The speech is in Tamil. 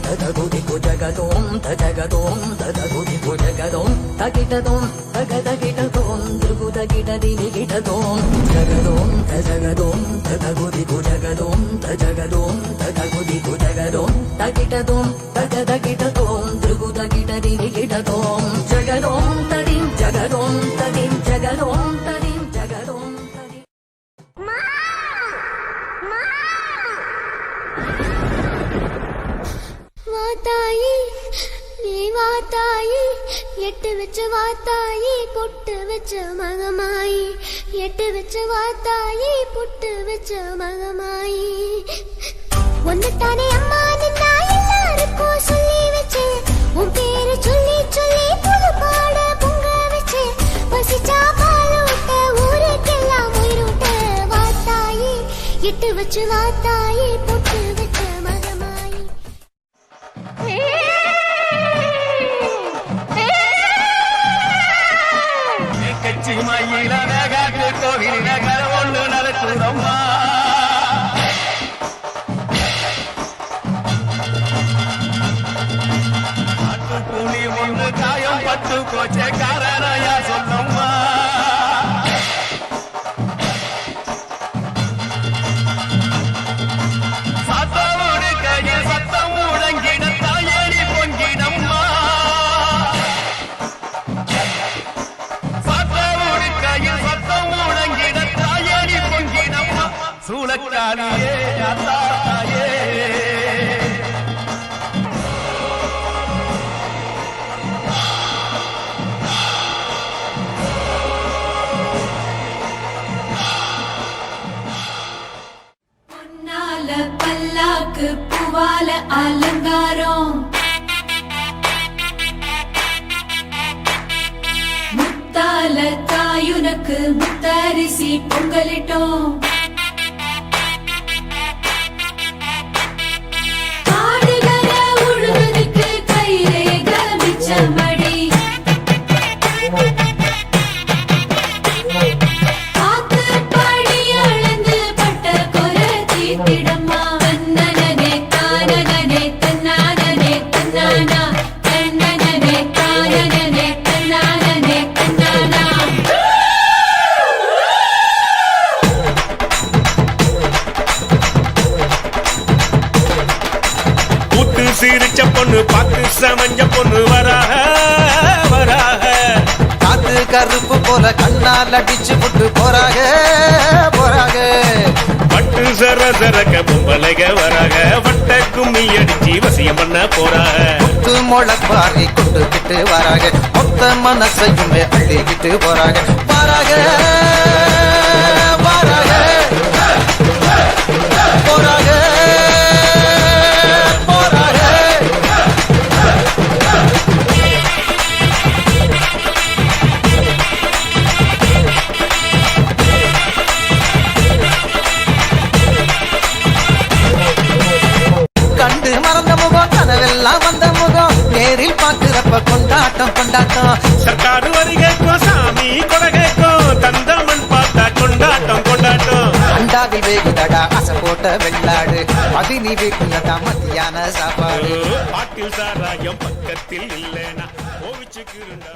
తగదు దిగు జగదోం తగదోం తగదు దిగు జగదోం తగిటదోం తగదగిటదోం దిగు తగిట దిగిటదోం జగదోం తగదోం తగదు దిగు జగదోం తగదోం తగదు దిగు జగదోం తగిటదోం తగదగిటదోం దిగు తగిట దిగిటదోం జగదోం తడి జగదోం வாத்தாயி நீ வாத்தாயி எட்டு வச்சு வாத்தாயி பொட்டு வச்ச மகமாயி எட்டு வச்சு வாத்தாயி பொட்டு வச்ச மகமாயி. ஒன்னுத்தானே அம்மா நின்னா எல்லாருக்கும் சொல்லி வச்சு. உன் பேரு சொல்லி சொல்லி புது பாட பொங்க வச்சு. பசிச்சா பாலூட்ட ஊருக்கெல்லாம் உயிரூட்ட வாத்தாயி எட்டு வச்சு வாத்தாயி பொட்டு புலி ஒன்று காயம் பட்டு போச்சே சொல்லம்மா. சத்தமுடு கையில் பொன்னால பல்லாக்கு பூவால அலங்காரம். முத்தால தாயுனக்கு முத்தரிசி பொங்கலிட்டோம். சிரிச்ச பொண்ணு பார்த்து சமஞ்ச பொண்ணு வராக வராக. காத்து கருப்பு போல கண்ணால் அடிச்சு புட்டு போறாக போறாக. பட்டு சர சரக்க பொம்பளைக வராக வட்ட கும்மி அடிச்சு வசியம் பண்ண போறாக. முத்து முளப்பாரி கொண்டுகிட்டு வராக மொத்த மனசையுமே அள்ளிக்கிட்டு போறாக வராக நேரில் பார்க்கிறப்ப கொண்டாட்டம் கொண்டாட்டம். சர்க்காரு வரிகைக்கும் சாமி கொடகைக்கும் தந்தமன் பார்த்தா கொண்டாட்டம் கொண்டாட்டம். அண்டாவில் வேகுதடா அசை போட்ட வெள்ளாடு. பதினி வேகுனதா மத்தியான சாப்பாடு. பாட்டில் சாராயம் பக்கத்தில் இல்லைனா கோவிச்சுக்கு இருந்தா